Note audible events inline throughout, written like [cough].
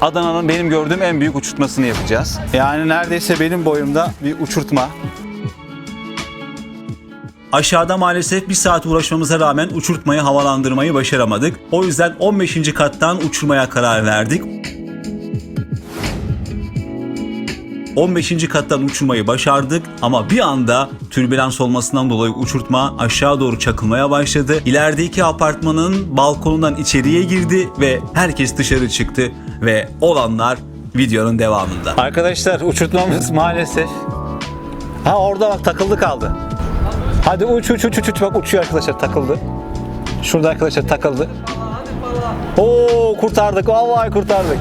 Adana'nın benim gördüğüm en büyük uçurtmasını yapacağız. Yani neredeyse benim boyumda bir uçurtma. Aşağıda maalesef bir saat uğraşmamıza rağmen uçurtmayı havalandırmayı başaramadık. O yüzden 15. kattan uçurmaya karar verdik. 15. kattan uçurmayı başardık ama bir anda türbülans olmasından dolayı uçurtma aşağı doğru çakılmaya başladı. İlerideki apartmanın balkonundan içeriye girdi ve herkes dışarı çıktı ve olanlar videonun devamında. Arkadaşlar uçurtmamız maalesef. Ha orada bak takıldı kaldı. Hadi uç uç uç uç uç bak uçuyor arkadaşlar takıldı. Şurada arkadaşlar takıldı. Oo kurtardık vallahi kurtardık.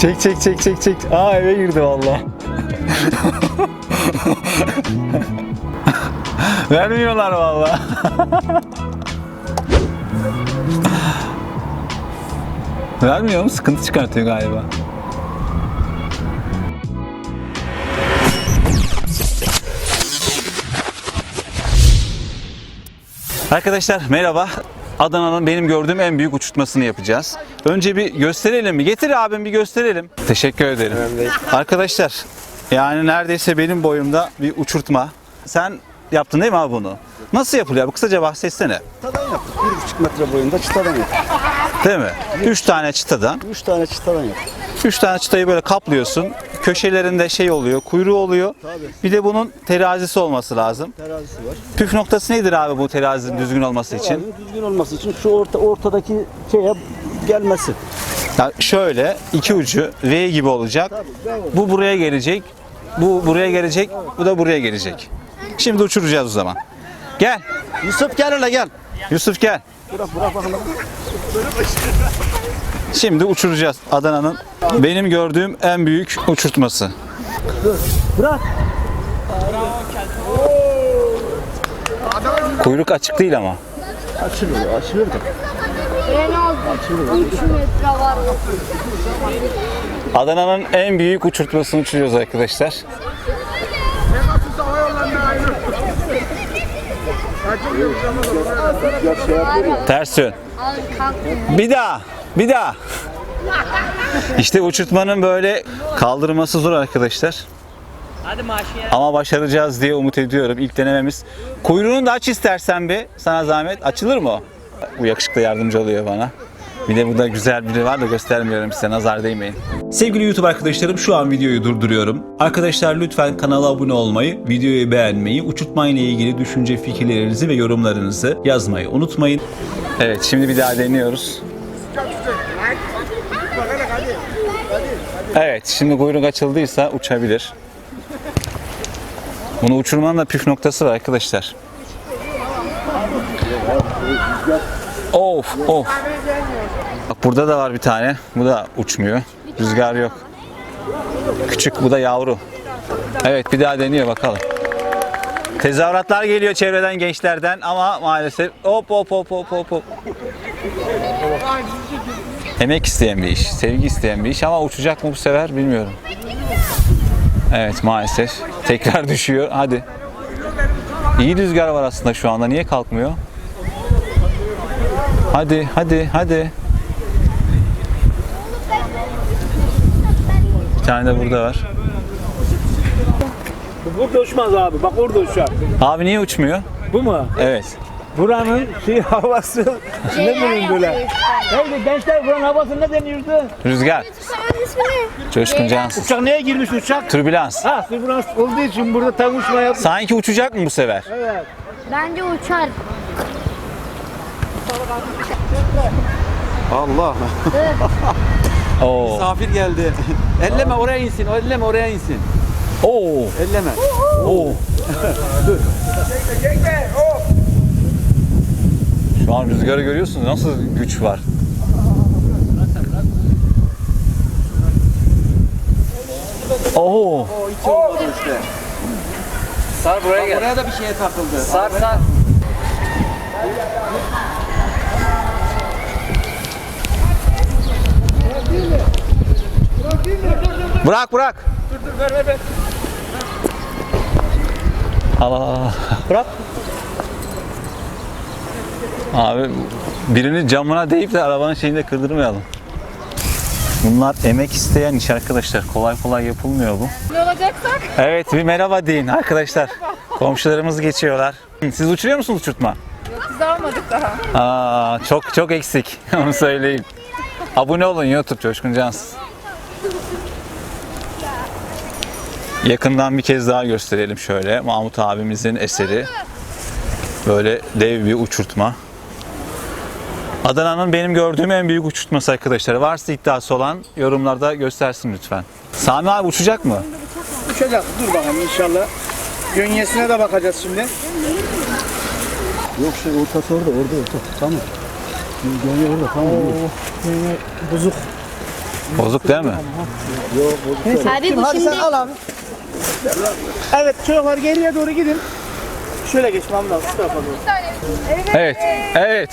Çek çek çek çek çek. Aa eve girdi vallahi. [laughs] Vermiyorlar vallahi. [laughs] Vermiyor mu? Sıkıntı çıkartıyor galiba. Arkadaşlar merhaba. Adana'nın benim gördüğüm en büyük uçurtmasını yapacağız. Önce bir gösterelim mi? Getir abim bir gösterelim. Teşekkür ederim. Arkadaşlar yani neredeyse benim boyumda bir uçurtma. Sen yaptın değil mi abi bunu? Nasıl yapılıyor? Kısaca bahsetsene. Çıtadan yaptık. Bir buçuk metre boyunda çıtadan yaptık. Değil mi? Üç tane çıtadan. Üç tane çıtadan yaptık. Üç tane çıtayı böyle kaplıyorsun. Köşelerinde şey oluyor, kuyruğu oluyor. Tabii. Bir de bunun terazisi olması lazım. Terazisi var. Püf noktası nedir abi bu terazinin düzgün olması için? Düzgün olması için şu orta ortadaki şeye gelmesi. Ya şöyle iki ucu V gibi olacak. bravo. Bu buraya gelecek. Bu buraya gelecek. Bu da buraya gelecek. Şimdi uçuracağız o zaman. Gel. Yusuf gel hele gel. Yusuf gel. Bırak bırak bakalım. Şimdi uçuracağız Adana'nın benim gördüğüm en büyük uçurtması. Bırak. Kuyruk açık değil ama. Açılıyor açılıyor da. En az 3 metre var. Adana'nın en büyük uçurtmasını uçuruyoruz arkadaşlar. Ters yön. Bir daha. Bir daha. İşte uçurtmanın böyle kaldırması zor arkadaşlar. Ama başaracağız diye umut ediyorum. İlk denememiz. Kuyruğunu da aç istersen bir. Sana zahmet. Açılır mı o? Bu yakışıklı yardımcı oluyor bana. Bir de burada güzel biri var da göstermiyorum size. Nazar değmeyin. Sevgili YouTube arkadaşlarım şu an videoyu durduruyorum. Arkadaşlar lütfen kanala abone olmayı, videoyu beğenmeyi, uçurtma ile ilgili düşünce fikirlerinizi ve yorumlarınızı yazmayı unutmayın. Evet şimdi bir daha deniyoruz. Evet şimdi kuyruk açıldıysa uçabilir. Bunu uçurmanın da püf noktası var arkadaşlar. Of of. Bak burada da var bir tane. Bu da uçmuyor. Rüzgar yok. Küçük bu da yavru. Evet bir daha deniyor bakalım. Tezahüratlar geliyor çevreden gençlerden ama maalesef hop hop hop hop hop hop. Emek isteyen bir iş, sevgi isteyen bir iş ama uçacak mı bu sefer bilmiyorum. Evet maalesef. Tekrar [laughs] düşüyor. Hadi. İyi rüzgar var aslında şu anda. Niye kalkmıyor? Hadi, hadi, hadi. Bir tane de burada var. Burada uçmaz abi. Bak orada uçar. Abi niye uçmuyor? Bu mu? Evet. Buranın şey [laughs] havası ne bileyim böyle. Neydi gençler buranın havası ne deniyordu? Rüzgar. Coşkun Cansız. Uçak neye girmiş uçak? Türbülans. Ha sürbrans olduğu için burada tam uçma yap. Sanki uçacak mı bu sefer? Evet. Bence uçar. Allah. [laughs] Oo. Misafir geldi. elleme oraya insin, elleme oraya insin. Oo. Elleme. Oo. Şu an rüzgarı görüyorsunuz. Nasıl güç var? Oo. Sar buraya gel. Oraya da bir şeye takıldı. Sar sar. Bırak bırak. Al al al. Bırak. Abi birinin camına deyip de arabanın şeyini de kırdırmayalım. Bunlar emek isteyen iş arkadaşlar. Kolay kolay yapılmıyor bu. Ne olacaksak? Evet bir merhaba deyin arkadaşlar. Komşularımız geçiyorlar. Siz uçuruyor musunuz uçurtma? Biz almadık daha. Aa, çok çok eksik. [laughs] Onu söyleyeyim. Abone olun YouTube Coşkun Cansız. Yakından bir kez daha gösterelim şöyle. Mahmut abimizin eseri. Böyle dev bir uçurtma. Adana'nın benim gördüğüm en büyük uçurtması arkadaşlar. Varsa iddiası olan yorumlarda göstersin lütfen. Sami abi uçacak mı? Uçacak. Dur bakalım inşallah. Gönyesine de bakacağız şimdi. Yok şey ortası orada orada orta. Tamam. Gönye orada tamam. Bozuk. Bozuk değil mi? Hadi bu Hadi şimdi sen al abi. Evet çocuklar geriye doğru gidin. Şöyle geç Mahmut abi şu tarafa doğru. Evet. Evet.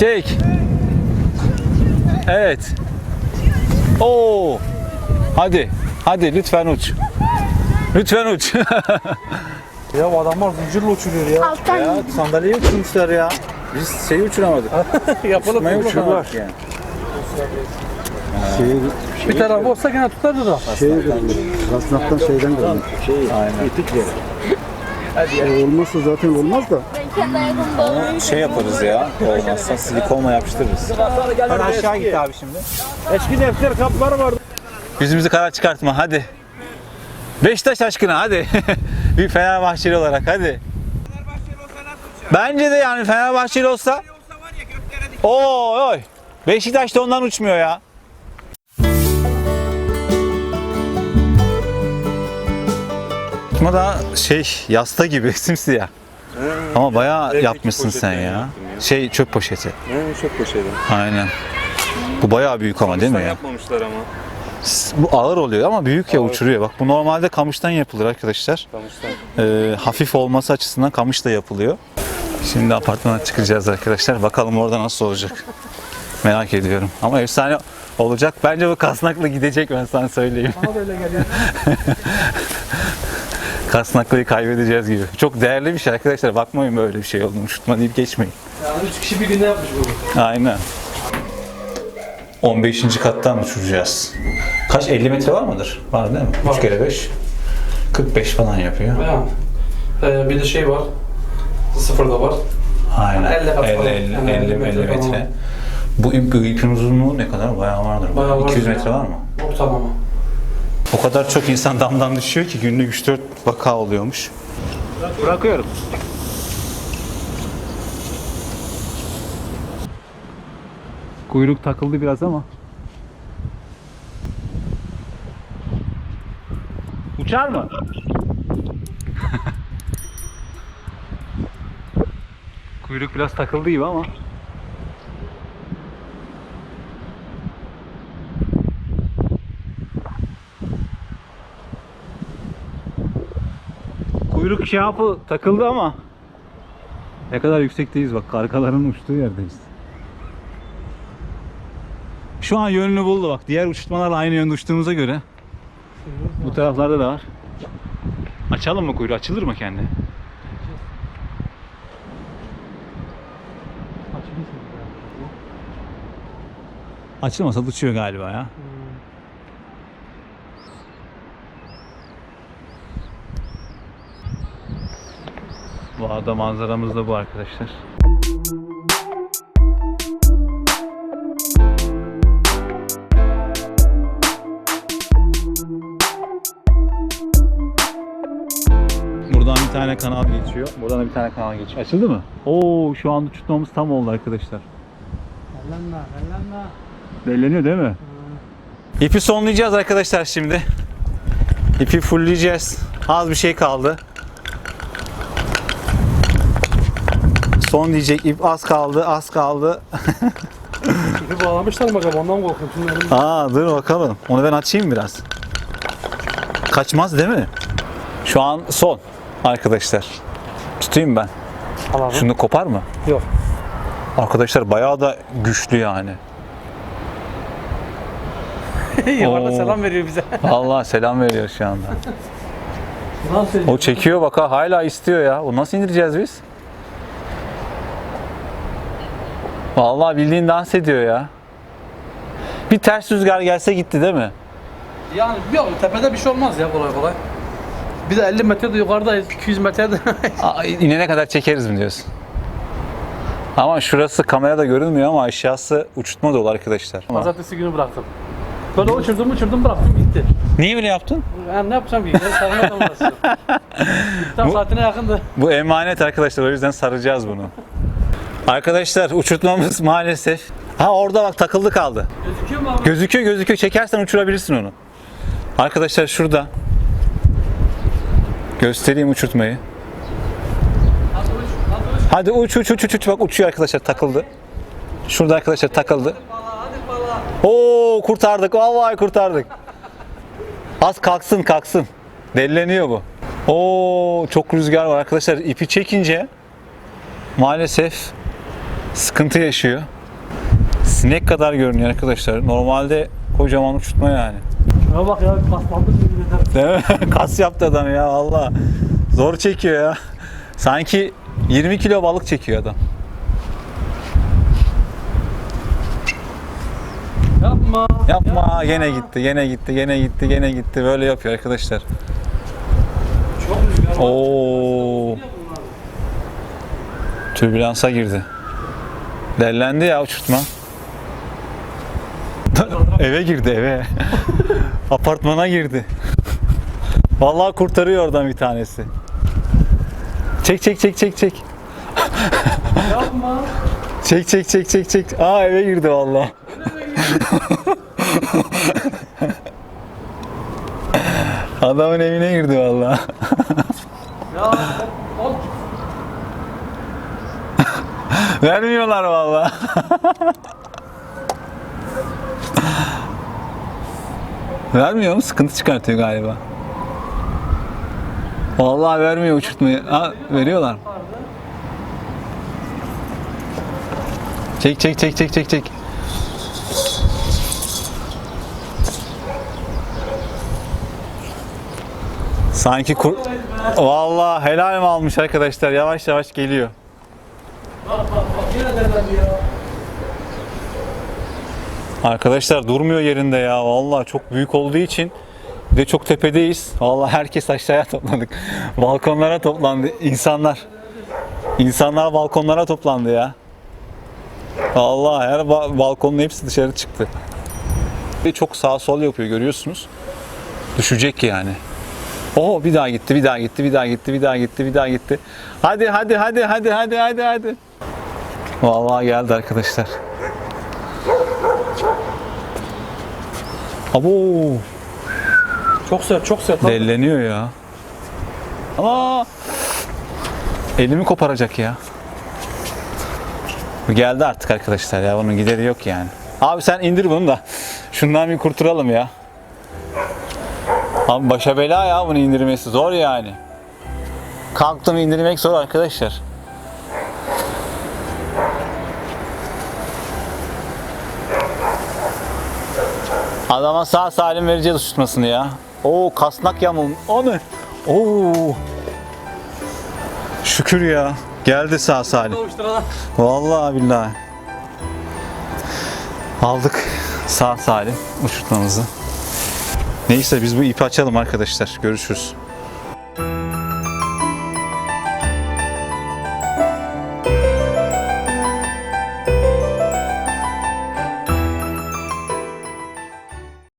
Çek. Evet. Oo. Hadi. Hadi lütfen uç. Lütfen uç. [laughs] Ya adamlar zincirle uçuruyor ya. alttan ya sandalyeyi uçurmuşlar ya. Biz şeyi uçuramadık. [laughs] Yapalım. Uçmayı uçurdular yani. Bir taraf olsa gene tutardı da. Şey kasnaktan şeyden geldim. Şey, Aynen. E, olmazsa zaten olmaz da. Onu şey yaparız ya. Olmazsa silikonla yapıştırırız. Hadi aşağı git abi şimdi. Eski defter kapları vardı. Yüzümüzü kara çıkartma hadi. Beşiktaş aşkına hadi. [laughs] bir Fenerbahçeli olarak hadi. Bence de yani Fenerbahçeli olsa. Oy oy. Beşiktaş da ondan uçmuyor ya. Ama da şey yasta gibi [laughs] simsiyah. Ama bayağı yapmışsın sen ya. Şey çöp poşeti. çok poşeti. Aynen. Bu bayağı büyük ama değil mi ya? Yapmamışlar ama. Bu ağır oluyor ama büyük ya uçuruyor. Bak bu normalde kamıştan yapılır arkadaşlar. Kamıştan. Ee, hafif olması açısından kamış da yapılıyor. Şimdi apartmana çıkacağız arkadaşlar. Bakalım orada nasıl olacak. Merak ediyorum. Ama efsane olacak. Bence bu kasnaklı gidecek ben sana söyleyeyim. [laughs] Kasnaklıyı kaybedeceğiz gibi. Çok değerli bir şey arkadaşlar. Bakmayın böyle bir şey olduğunu. Uçurtma deyip geçmeyin. Yani 3 kişi bir günde yapmış bu. Aynen. 15. kattan uçuracağız. Kaç? 50 metre var mıdır? Var değil mi? 3 kere 5. 45 falan yapıyor. Yani. Ee, bir de şey var. Sıfır da var. Aynen. 50 kat 50, falan. 50, Yani 50, 50 50 metre metre. Bu ip, bu ipin uzunluğu ne kadar? Bayağı vardır. Bayağı vardır 200 ya. metre var mı? Ortalama. O kadar çok insan damdan düşüyor ki günlük 3-4 vaka oluyormuş. Bırakıyorum. Kuyruk takıldı biraz ama. Uçar mı? [laughs] Kuyruk biraz takıldı gibi ama. Kuyruk yapı takıldı ama. Ne kadar yüksekteyiz bak kargaların uçtuğu yerdeyiz. Şu an yönünü buldu bak. Diğer uçurtmalarla aynı yönde uçtuğumuza göre. Bu taraflarda da var. Açalım mı kuyruğu? Açılır mı kendi? Açılmasa uçuyor galiba ya. Bu arada manzaramız da bu arkadaşlar. Buradan bir tane kanal geçiyor. Buradan da bir tane kanal geçiyor. Açıldı mı? Oo şu anda uçurtmamız tam oldu arkadaşlar. Bellenme, bellenme. Belleniyor değil mi? İpi sonlayacağız arkadaşlar şimdi. İpi fullleyeceğiz. Az bir şey kaldı. Son diyecek ip az kaldı, az kaldı. İpi bağlamışlar mı acaba? Ondan. Şimdi elim- Aa dur bakalım. Onu ben açayım biraz. Kaçmaz değil mi? Şu an son arkadaşlar. Tutayım ben. Al abi. Şunu kopar mı? Yok. Arkadaşlar bayağı da güçlü yani. [laughs] Yuvarda Oo. selam veriyor bize. [laughs] Allah selam veriyor şu anda. O çekiyor bak ha hala istiyor ya. O nasıl indireceğiz biz? Vallahi bildiğin dans ediyor ya. Bir ters rüzgar gelse gitti değil mi? Yani yok tepede bir şey olmaz ya kolay kolay. Bir de 50 metrede yukarıdayız. 200 metrede. [laughs] Aa, inene kadar çekeriz mi diyorsun? Ama şurası kamerada görünmüyor ama aşağısı uçurtma dolu arkadaşlar. Pazartesi günü bıraktım. Böyle uçurdum uçurdum bıraktım gitti. Niye böyle yaptın? Yani ne yapacağım ki? Ben sarmadan [laughs] uğraşıyorum. Tam saatine yakındı. Bu emanet arkadaşlar o yüzden saracağız bunu. [laughs] Arkadaşlar uçurtmamız maalesef. Ha orada bak takıldı kaldı. Gözüküyor mu abi? Gözüküyor gözüküyor çekersen uçurabilirsin onu. Arkadaşlar şurada. Göstereyim uçurtmayı. Hadi uç uç uç uç uç bak uçuyor arkadaşlar takıldı. Şurada arkadaşlar takıldı. Oo kurtardık vallahi kurtardık. Az kalksın kalksın. Delleniyor bu. Oo çok rüzgar var arkadaşlar ipi çekince maalesef sıkıntı yaşıyor. Sinek kadar görünüyor arkadaşlar. Normalde kocaman uçurtma yani. Şuna bak ya yemin ederim. Değil mi? [laughs] Kas yaptı adam ya valla. Zor çekiyor ya. Sanki 20 kilo balık çekiyor adam. Yapma. Yapma gene gitti, gene gitti, gene gitti, gene gitti. Böyle yapıyor arkadaşlar. Çok rüzgar. Oo. Türbülansa girdi. Dellendi ya uçurtma. [laughs] eve girdi eve. [laughs] Apartmana girdi. Vallahi kurtarıyor oradan bir tanesi. Çek çek çek çek çek. Yapma. Çek çek çek çek çek. Aa eve girdi vallahi. [laughs] Adamın evine girdi vallahi. Ya hop. Vermiyorlar vallahi. Vermiyor mu? Sıkıntı çıkartıyor galiba. Vallahi vermiyor uçurtmayı. Ha, veriyorlar? Çek çek çek çek çek çek. Sanki kur... Vallahi helal mi almış arkadaşlar? Yavaş yavaş geliyor. Derlendi ya. Arkadaşlar durmuyor yerinde ya. Vallahi çok büyük olduğu için bir de çok tepedeyiz. Vallahi herkes aşağıya topladık. Balkonlara toplandı insanlar. İnsanlar balkonlara toplandı ya. Vallahi her ba- balkonun hepsi dışarı çıktı. Ve çok sağ sol yapıyor görüyorsunuz. Düşecek yani. Oo bir daha gitti, bir daha gitti, bir daha gitti, bir daha gitti, bir daha gitti. Hadi hadi hadi hadi hadi hadi hadi. Vallahi geldi arkadaşlar. Abo Çok sert çok sert. delleniyor ya. Ama elimi koparacak ya. Bu geldi artık arkadaşlar ya bunun gideri yok yani. Abi sen indir bunu da şundan bir kurtulalım ya. Abi başa bela ya bunu indirmesi zor yani. Kalktım indirmek zor arkadaşlar. Adama sağ salim vereceğiz uçurtmasını ya. Oo kasnak yamul. O ne? Oo. Şükür ya. Geldi sağ salim. Vallahi billahi. Aldık sağ salim uçurtmamızı. Neyse biz bu ipi açalım arkadaşlar. Görüşürüz.